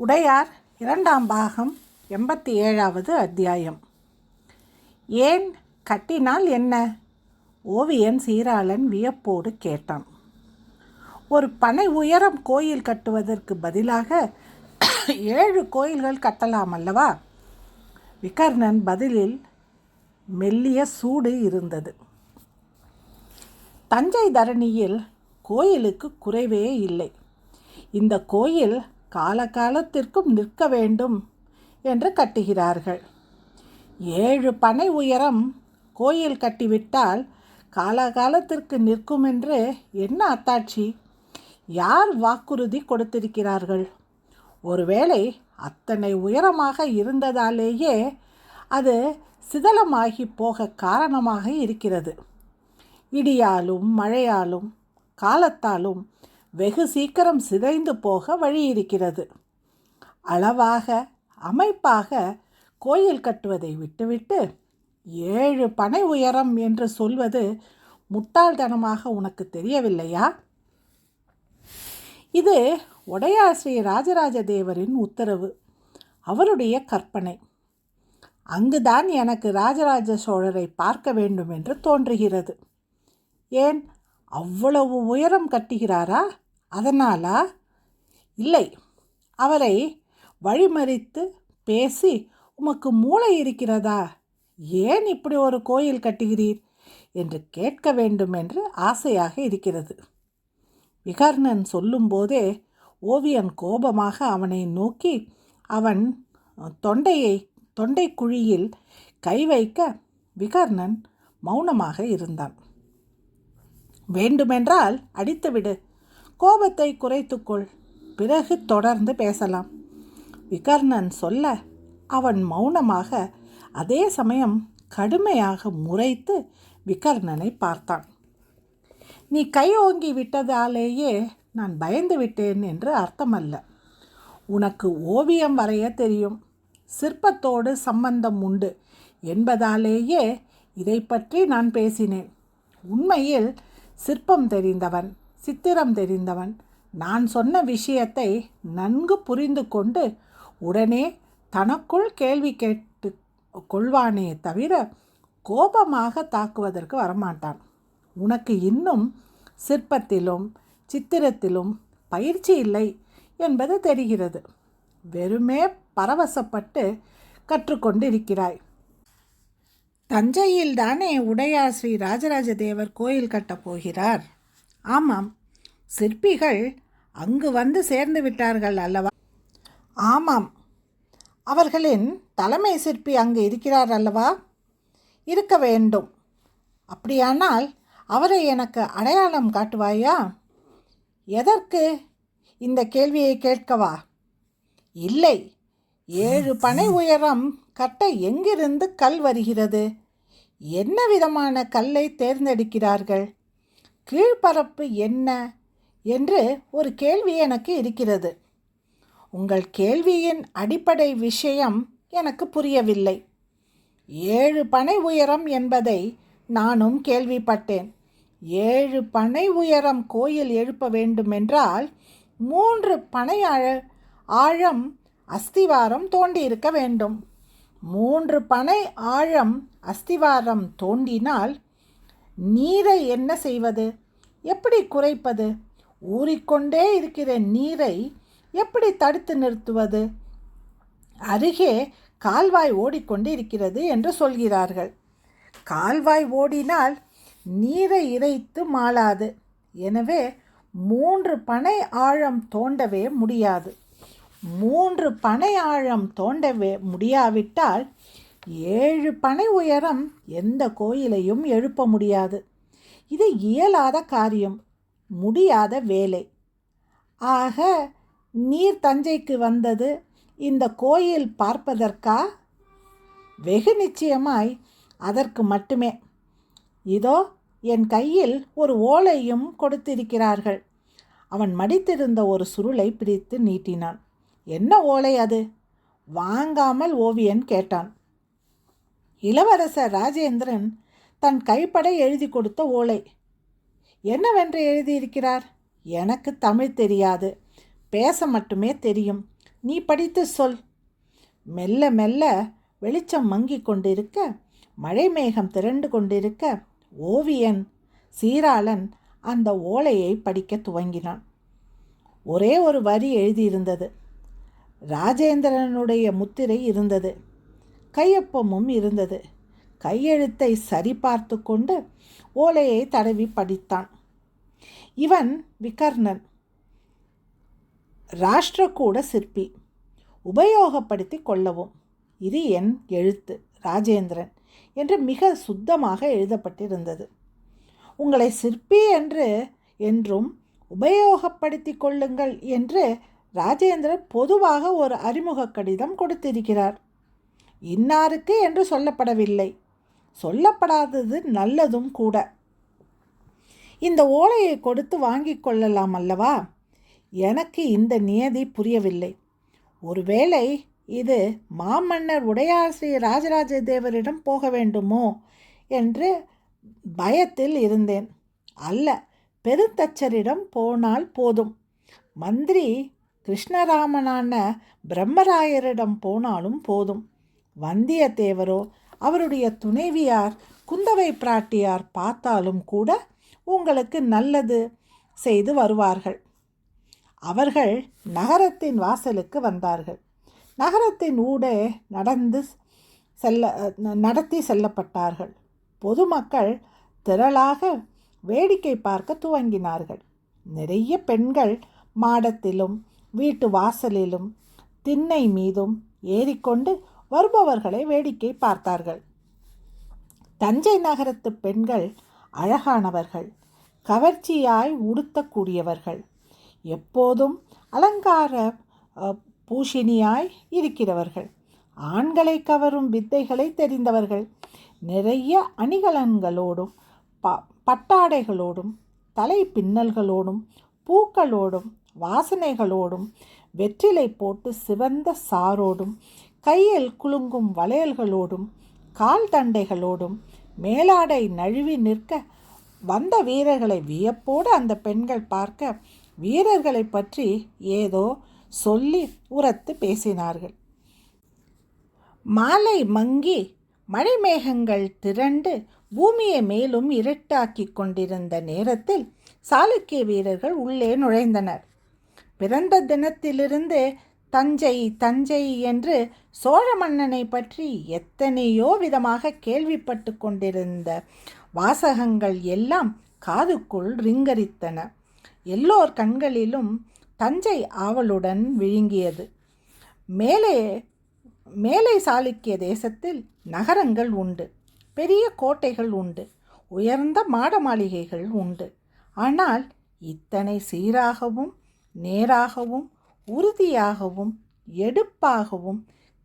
உடையார் இரண்டாம் பாகம் எண்பத்தி ஏழாவது அத்தியாயம். ஏன் கட்டினால் என்ன? ஓவியன் சீராளன் வியப்போடு கேட்டான். ஒரு பனை உயரம் கோயில் கட்டுவதற்கு பதிலாக ஏழு கோயில்கள் கட்டலாம் அல்லவா? விகர்ணன் பதிலில் மெல்லிய சூடு இருந்தது. தஞ்சை தரணியில் கோயிலுக்கு குறைவே இல்லை. இந்த கோயில் காலகாலத்திற்கும் நிற்க வேண்டும் என்று கட்டுகிறார்கள். ஏழு பனை உயரம் கோயில் கட்டிவிட்டால் காலகாலத்திற்கு நிற்கும் என்று என்ன அத்தாட்சி? யார் வாக்குறுதி கொடுத்திருக்கிறார்கள்? ஒருவேளை அத்தனை உயரமாக இருந்ததாலேயே அது சிதலமாகி போக காரணமாக இருக்கிறது. இடியாலும் மழையாலும் காலத்தாலும் வெகு சீக்கிரம் சிதைந்து போக வழி இருக்கிறது அளவாக அமைப்பாக கோயில் கட்டுவதை விட்டுவிட்டு ஏழு பனை உயரம் என்று சொல்வது முட்டாள்தனமாக உனக்கு தெரியவில்லையா? இது உடையார் ஸ்ரீ ராஜராஜ தேவரின் உத்தரவு அவருடைய கற்பனை. அங்குதான் எனக்கு ராஜராஜ சோழரை பார்க்க வேண்டும் என்று தோன்றுகிறது. ஏன்? அவ்வளவு உயரம் கட்டுகிறாரா? அதனாலா? இல்லை. அவரை வழிமறித்து பேசி உமக்கு மூளை இருக்கிறதா? ஏன் இப்படி ஒரு கோயில் கட்டுகிறீர்? என்று கேட்க வேண்டும் என்று ஆசையாக இருக்கிறது. விகர்ணன் சொல்லும்போதே ஓவியன் கோபமாக அவனை நோக்கி அவன் தொண்டையை தொண்டை குழியில் கை வைக்க விகர்ணன் மௌனமாக இருந்தான். வேண்டுமென்றால் அடித்துவிடு கோபத்தை குறைத்துக்கொள். பிறகு தொடர்ந்து பேசலாம். விகர்ணன் சொல்ல அவன் மௌனமாக அதே சமயம் கடுமையாக முறைத்து விகர்ணனை பார்த்தான். நீ கை ஓங்கி விட்டதாலேயே நான் பயந்து விட்டேன் என்று அர்த்தமல்ல. உனக்கு ஓவியம் வரைய தெரியும். சிற்பத்தோடு சம்பந்தம் உண்டு. என்பதாலேயே இதை பற்றி நான் பேசினேன். உண்மையில் சிற்பம் தெரிந்தவன் சித்திரம் தெரிந்தவன். நான் சொன்ன விஷயத்தை நன்கு புரிந்து கொண்டு உடனே தனக்குள் கேள்வி கேட்டு கொள்வானே தவிர கோபமாக தாக்குவதற்கு வரமாட்டான். உனக்கு இன்னும் சிற்பத்திலும் சித்திரத்திலும் பயிற்சி இல்லை என்பது தெரிகிறது. வெறுமே பரவசப்பட்டு கற்றுக்கொண்டிருக்கிறாய். தஞ்சையில் தானே உடையார் ஸ்ரீ ராஜராஜ தேவர் கோயில் கட்டப் போகிறார். ஆமாம் சிற்பிகள் அங்கு வந்து சேர்ந்து விட்டார்கள் அல்லவா? ஆமாம் அவர்களின் தலைமை சிற்பி அங்கு இருக்கிறார் அல்லவா? இருக்க வேண்டும். அப்படியானால் அவரை எனக்கு அடையாளம் காட்டுவாயா? எதற்கு இந்த கேள்வியை கேட்கவா? இல்லை ஏழு பனை உயரம் கட்ட எங்கிருந்து கல் வருகிறது? என்ன விதமான கல்லை தேர்ந்தெடுக்கிறார்கள்? கீழ்ப்பரப்பு என்ன? என்று ஒரு கேள்வி எனக்கு இருக்கிறது. உங்கள் கேள்வியின் அடிப்படை விஷயம் எனக்கு புரியவில்லை. ஏழு பனை உயரம் என்பதை நானும் கேள்விப்பட்டேன். ஏழு பனை உயரம் கோயில் எழுப்ப வேண்டுமென்றால் மூன்று பனை ஆழ ஆழம் அஸ்திவாரம் தோண்டியிருக்க வேண்டும். மூன்று பனை ஆழம் அஸ்திவாரம் தோண்டினால் நீரை என்ன செய்வது? எப்படி குறைப்பது? ஊறிக்கொண்டே இருக்கிற நீரை எப்படி தடுத்து நிறுத்துவது? அருகே கால்வாய் ஓடிக்கொண்டு இருக்கிறது என்று சொல்கிறார்கள். கால்வாய் ஓடினால் நீரை இறைத்து மாளாது. எனவே மூன்று பனை ஆழம் தோண்டவே முடியாது. மூன்று பனை ஆழம் தோண்டவே முடியாவிட்டால் ஏழு பனை உயரம் எந்த கோயிலையும் எழுப்ப முடியாது. இது இயலாத காரியம் முடியாத வேலை. ஆக நீர் தஞ்சைக்கு வந்தது இந்த கோயில் பார்ப்பதற்கா? வெகு நிச்சயமாய் அதற்கு மட்டுமே. இதோ என் கையில் ஒரு ஓலையும் கொடுத்திருக்கிறார்கள். அவன் மடித்திருந்த ஒரு சுருளை பிரித்து நீட்டினான். என்ன ஓலை அது? வாங்காமல் ஓவியன் கேட்டான். இளவரசர் ராஜேந்திரன் தன் கைப்பட எழுதி கொடுத்த ஓலை. என்னவென்று எழுதியிருக்கிறார்? எனக்கு தமிழ் தெரியாது. பேச மட்டுமே தெரியும். நீ படித்து சொல். மெல்ல மெல்ல வெளிச்சம் மங்கிக் கொண்டிருக்க மழை மேகம் திரண்டு கொண்டிருக்க ஓவியன் சீராளன் அந்த ஓலையை படிக்க துவங்கினான். ஒரே ஒரு வரி எழுதியிருந்தது. ராஜேந்திரனுடைய முத்திரை இருந்தது. கையொப்பமும் இருந்தது. கையெழுத்தை சரிபார்த்து கொண்டு ஓலையை தடவி படித்தான். இவன் விகர்ணன். ராஷ்டிரக்கூட சிற்பி. உபயோகப்படுத்தி கொள்ளவும். இது என் எழுத்து ராஜேந்திரன் என்று மிக சுத்தமாக எழுதப்பட்டிருந்தது. உங்களை சிற்பி என்று என்றும் உபயோகப்படுத்தி கொள்ளுங்கள் என்று ராஜேந்திரன் பொதுவாக ஒரு அறிமுக கடிதம் கொடுத்திருக்கிறார். இன்னாருக்கு என்று சொல்லப்படவில்லை. சொல்லப்படாதது நல்லதும் கூட. இந்த ஓலையை கொடுத்து வாங்கி கொள்ளலாம் அல்லவா? எனக்கு இந்த நியதி புரியவில்லை. ஒருவேளை இது மாமன்னர் உடையார் ஸ்ரீ ராஜராஜ தேவரிடம் போக வேண்டுமோ என்று பயத்தில் இருந்தேன். அல்ல பெருந்தச்சரிடம் போனால் போதும். மந்திரி கிருஷ்ணராமனான பிரம்மராயரிடம் போனாலும் போதும். வந்தியத்தேவரோ அவருடைய துணைவியார் குந்தவை பிராட்டியார் பார்த்தாலும் கூட உங்களுக்கு நல்லது செய்து வருவார்கள். அவர்கள் நகரத்தின் வாசலுக்கு வந்தார்கள். நகரத்தின் ஊடே நடந்து செல்ல நடத்தி செல்லப்பட்டார்கள். பொதுமக்கள் திரளாக வேடிக்கை பார்க்க துவங்கினார்கள். நிறைய பெண்கள் மாடத்திலும் வீட்டு வாசலிலும் திண்ணை மீதும் ஏறிக்கொண்டு வருபவர்களை வேடிக்கை பார்த்தார்கள். தஞ்சை நகரத்து பெண்கள் அழகானவர்கள் கவர்ச்சியாய் உடுத்தக்கூடியவர்கள். எப்போதும் அலங்கார பூஷினியாய் இருக்கிறவர்கள். ஆண்களை கவரும் வித்தைகளை தெரிந்தவர்கள். நிறைய அணிகலன்களோடும் ப பட்டாடைகளோடும் தலை பின்னல்களோடும் பூக்களோடும் வாசனைகளோடும் வெற்றிலை போட்டு சிவந்த சாரோடும் கையில் குலுங்கும் வளையல்களோடும் கால் தண்டைகளோடும் மேலாடை நழுவி நிற்க வந்த வீரர்களை வியப்போடு அந்த பெண்கள் பார்க்க வீரர்களை பற்றி ஏதோ சொல்லி உரத்து பேசினார்கள். மாலை மங்கி மழைமேகங்கள் திரண்டு பூமியை மேலும் இருட்டாக்கி கொண்டிருந்த நேரத்தில் சாளுக்கிய வீரர்கள் உள்ளே நுழைந்தனர். பிறந்த தினத்திலிருந்து தஞ்சை தஞ்சை என்று சோழ மன்னனை பற்றி எத்தனையோ விதமாக கேள்விப்பட்டு கொண்டிருந்த வாசகங்கள் எல்லாம் காதுக்குள் ரிங்கரித்தன. எல்லோர் கண்களிலும் தஞ்சை ஆவலுடன் விழுங்கியது. மேலே மேலை சாளுக்கிய தேசத்தில் நகரங்கள் உண்டு பெரிய கோட்டைகள் உண்டு உயர்ந்த மாட மாளிகைகள் உண்டு. ஆனால் இத்தனை சீராகவும் நேராகவும் உறுதியாகவும் எடுப்பாகவும்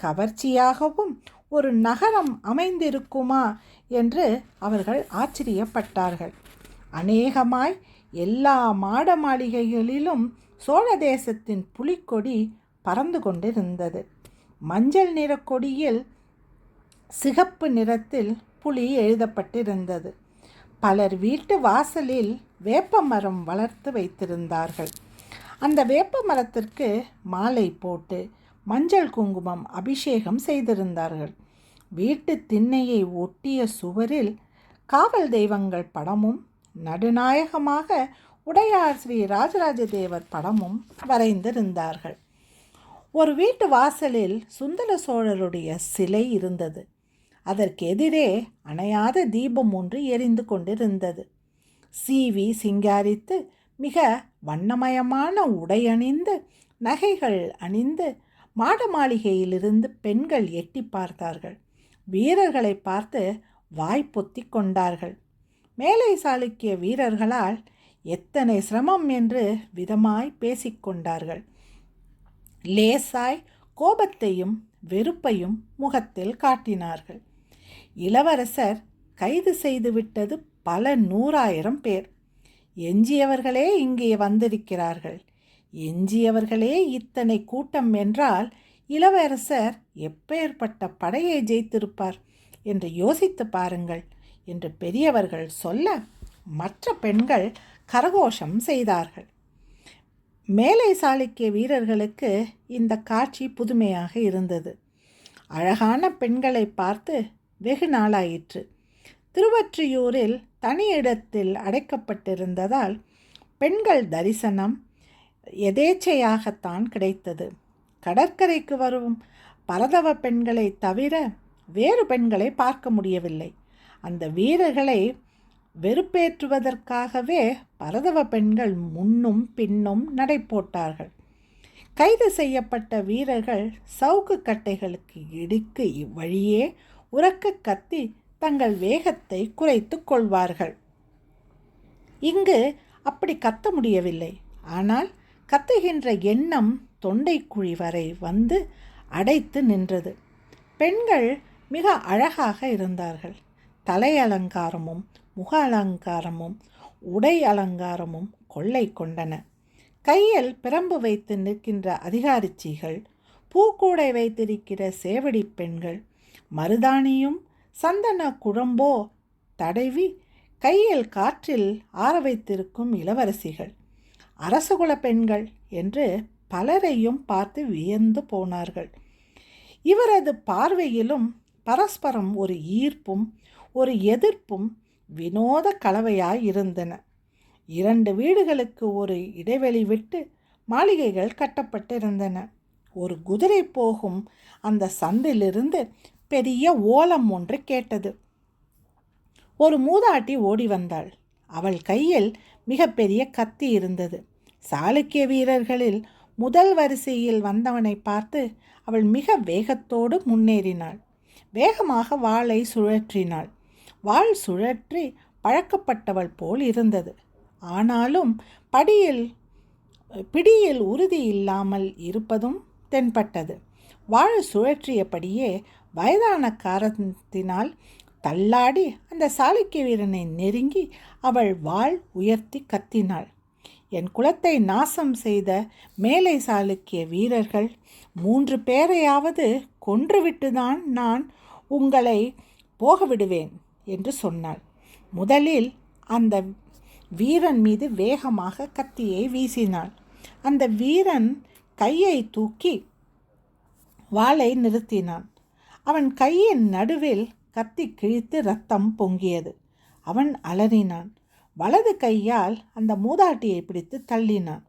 கவர்ச்சியாகவும் ஒரு நகரம் அமைந்திருக்குமா என்று அவர்கள் ஆச்சரியப்பட்டார்கள். அநேகமாய் எல்லா மாட மாளிகைகளிலும் சோழ தேசத்தின் புலிக்கொடி பறந்து கொண்டிருந்தது. மஞ்சள் நிற கொடியில் சிகப்பு நிறத்தில் புலி எழுதப்பட்டிருந்தது. பலர் வீட்டு வாசலில் வேப்பமரம் வளர்த்து வைத்திருந்தார்கள். அந்த வேப்ப மரத்திற்கு மாலை போட்டு மஞ்சள் குங்குமம் அபிஷேகம் செய்திருந்தார்கள். வீட்டு திண்ணையை ஒட்டிய சுவரில் காவல் தெய்வங்கள் படமும் நடுநாயகமாக உடையார் ஸ்ரீ ராஜராஜ தேவர் படமும் வரைந்திருந்தார்கள். ஒரு வீட்டு வாசலில் சுந்தர சோழருடைய சிலை இருந்தது. அதற்கு எதிரே அணையாத தீபம் ஒன்று எரிந்து கொண்டிருந்தது. சீவி சிங்காரித்து மிக வண்ணமயமான உடை அணிந்து நகைகள் அணிந்து மாட மாளிகையிலிருந்து பெண்கள் எட்டி பார்த்தார்கள். வீரர்களை பார்த்து வாய் பொத்தி கொண்டார்கள். மேலை சாளுக்கிய வீரர்களால் எத்தனை சிரமம் என்று விதமாய் பேசிக்கொண்டார்கள் லேசாய் கோபத்தையும் வெறுப்பையும் முகத்தில் காட்டினார்கள். இளவரசர் கைது செய்துவிட்டது பல நூறாயிரம் பேர். எஞ்சியவர்களே இங்கே வந்திருக்கிறார்கள். எஞ்சியவர்களே இத்தனை கூட்டம் என்றால் இளவரசர் எப்பேற்பட்ட படையை ஜெயித்திருப்பார் என்று யோசித்து பாருங்கள் என்று பெரியவர்கள் சொல்ல மற்ற பெண்கள் கரகோஷம் செய்தார்கள். மேலை சாளுக்கிய வீரர்களுக்கு இந்த காட்சி புதுமையாக இருந்தது. அழகான பெண்களை பார்த்து வெகு நாளாயிற்று. திருவற்றியூரில் தனி இடத்தில் அடைக்கப்பட்டிருந்ததால் பெண்கள் தரிசனம் எதேச்சையாகத்தான் கிடைத்தது. கடற்கரைக்கு வரும் பரதவ பெண்களை தவிர வேறு பெண்களை பார்க்க முடியவில்லை. அந்த வீரர்களை வெறுப்பேற்றுவதற்காகவே பரதவ பெண்கள் முன்னும் பின்னும் நடை போட்டார்கள் கைது செய்யப்பட்ட வீரர்கள் சவுக்கு கட்டைகளுக்கு இடுக்கு இவ்வழியே உறக்க கத்தி தங்கள் வேகத்தை குறைத்து கொள்வார்கள். இங்கு அப்படி கத்த முடியவில்லை. ஆனால் கத்துகின்ற எண்ணம் தொண்டைக்குழி வரை வந்து அடைத்து நின்றது. பெண்கள் மிக அழகாக இருந்தார்கள். தலை அலங்காரமும் முக அலங்காரமும் உடை அலங்காரமும் கொள்ளை கொண்டன. கையில் பிரம்பு வைத்து நிற்கின்ற அதிகாரிச்சிகள் பூக்கூடை வைத்திருக்கிற சேவடி பெண்கள் மருதாணியும் சந்தன குழம்போ? தடவி கையில் காற்றில் ஆற வைத்திருக்கும் இளவரசிகள். அரசகுல பெண்கள் என்று பலரையும் பார்த்து வியந்து போனார்கள். இவரது பார்வையிலும் பரஸ்பரம் ஒரு ஈர்ப்பும் ஒரு எதிர்ப்பும் வினோத கலவையாய் இருந்தன. இரண்டு வீடுகளுக்கு ஒரு இடைவெளி விட்டு மாளிகைகள் கட்டப்பட்டிருந்தன. ஒரு குதிரை போகும் அந்த சந்திலிருந்து பெரிய ஓலம் ஒன்று கேட்டது. ஒரு மூதாட்டி ஓடி வந்தாள். அவள் கையில் மிகப்பெரிய கத்தி இருந்தது. சாளுக்கிய வீரர்களில் முதல் வரிசையில் வந்தவனை பார்த்து அவள் மிக வேகத்தோடு முன்னேறினாள். வேகமாக வாளை சுழற்றினாள். வாள் சுழற்றி பழக்கப்பட்டவள் போல் இருந்தது. ஆனாலும் படியில் பிடியில் உறுதி இல்லாமல் இருப்பதும் தென்பட்டது. வாழ் சுழற்றியபடியே வயதான காரணத்தினால் தள்ளாடி அந்த சாளுக்கிய வீரனை நெருங்கி அவள் வாள் உயர்த்தி கத்தினாள். என் குலத்தை நாசம் செய்த மேலை சாளுக்கிய வீரர்கள் மூன்று பேரையாவது கொன்றுவிட்டுதான் நான் உங்களை போக விடுவேன் என்று சொன்னாள். முதலில் அந்த வீரன் மீது வேகமாக கத்தியை வீசினாள். அந்த வீரன் கையை தூக்கி வாளை நிறுத்தினான். அவன் கையின் நடுவில் கத்தி கிழித்து ரத்தம் பொங்கியது. அவன் அலறினான். வலது கையால் அந்த மூதாட்டியை பிடித்து தள்ளினான்.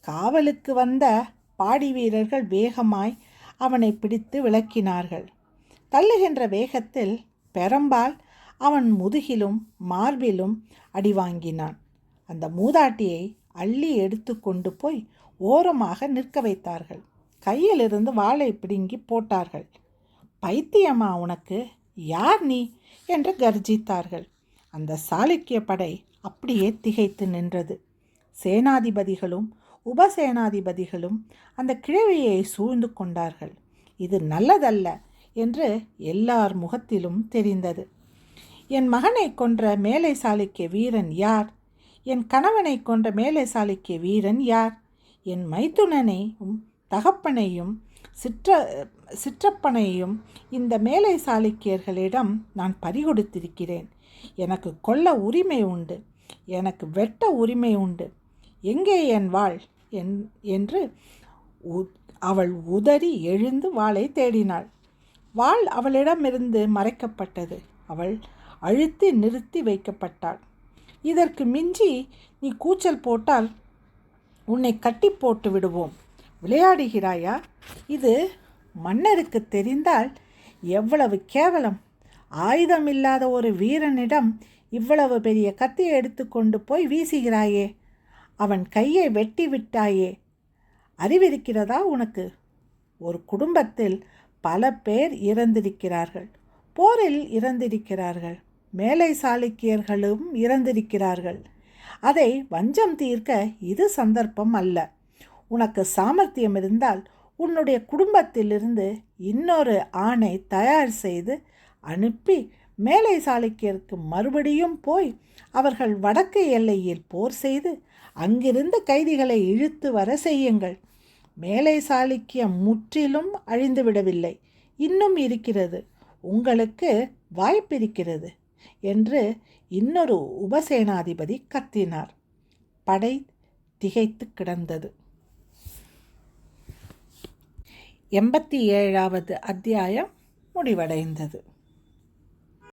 காவலுக்கு வந்த பாடி வீரர்கள் வேகமாய் அவனை பிடித்து விளக்கினார்கள். தள்ளுகின்ற வேகத்தில் பெரம்பால் அவன் முதுகிலும் மார்பிலும் அடி வாங்கினான். அந்த மூதாட்டியை அள்ளி எடுத்து கொண்டு போய் ஓரமாக நிற்க வைத்தார்கள். கையிலிருந்து வாளை பிடுங்கி போட்டார்கள். பைத்தியமா உனக்கு? யார் நீ? என்று கர்ஜித்தார்கள். அந்த சாளுக்கிய படை அப்படியே திகைத்து நின்றது. சேனாதிபதிகளும் உபசேனாதிபதிகளும் அந்த கிழவியை சூழ்ந்து கொண்டார்கள். இது நல்லதல்ல என்று எல்லார் முகத்திலும் தெரிந்தது. என் மகனை கொன்ற மேலை சாளுக்கிய வீரன் யார்? என் கணவனை கொன்ற மேலை சாளுக்கிய வீரன் யார்? என் மைத்துனனையும் தகப்பனையும் சிற்ற சிற்றப்பனையும் இந்த மேலை சாளுக்கியர்களிடம் நான் பறிகொடுத்திருக்கிறேன். எனக்கு கொல்ல உரிமை உண்டு. எனக்கு வெட்ட உரிமை உண்டு. எங்கே என் வாழ்? என் என்று அவள் உதறி எழுந்து வாளை தேடினாள். வாள் அவளிடமிருந்து மறைக்கப்பட்டது. அவள் அழுத்தி நிறுத்தி வைக்கப்பட்டாள். இதற்கு மிஞ்சி நீ கூச்சல் போட்டால் உன்னை கட்டி போட்டு விடுவோம். விளையாடுகிறாயா? இது மன்னருக்கு தெரிந்தால் எவ்வளவு கேவலம். ஆயுதம் இல்லாத ஒரு வீரனிடம் இவ்வளவு பெரிய கத்தியை எடுத்துக்கொண்டு போய் வீசுகிறாயே. அவன் கையை வெட்டி விட்டாயே. அறிவிருக்கிறதா உனக்கு? ஒரு குடும்பத்தில் பல பேர் இறந்திருக்கிறார்கள். போரில் இறந்திருக்கிறார்கள். மேலை சாளுக்கியர்களும் இறந்திருக்கிறார்கள். அதை வஞ்சம் தீர்க்க இது சந்தர்ப்பம் அல்ல. உனக்கு சாமர்த்தியம் இருந்தால் உன்னுடைய குடும்பத்திலிருந்து இன்னொரு ஆணை தயார் செய்து அனுப்பி மேலை சாளுக்கியருக்கு மறுபடியும் போய் அவர்கள் வடக்கு எல்லையில் போர் செய்து அங்கிருந்து கைதிகளை இழுத்து வர செய்யுங்கள். மேலை சாளுக்கியம் முற்றிலும் அழிந்துவிடவில்லை இன்னும் இருக்கிறது. உங்களுக்கு வாய்ப்பிருக்கிறது என்று இன்னொரு உபசேனாதிபதி கத்தினார். படை திகைத்து கிடந்தது. எண்பத்தி ஏழாவது அத்தியாயம் முடிவடைந்தது.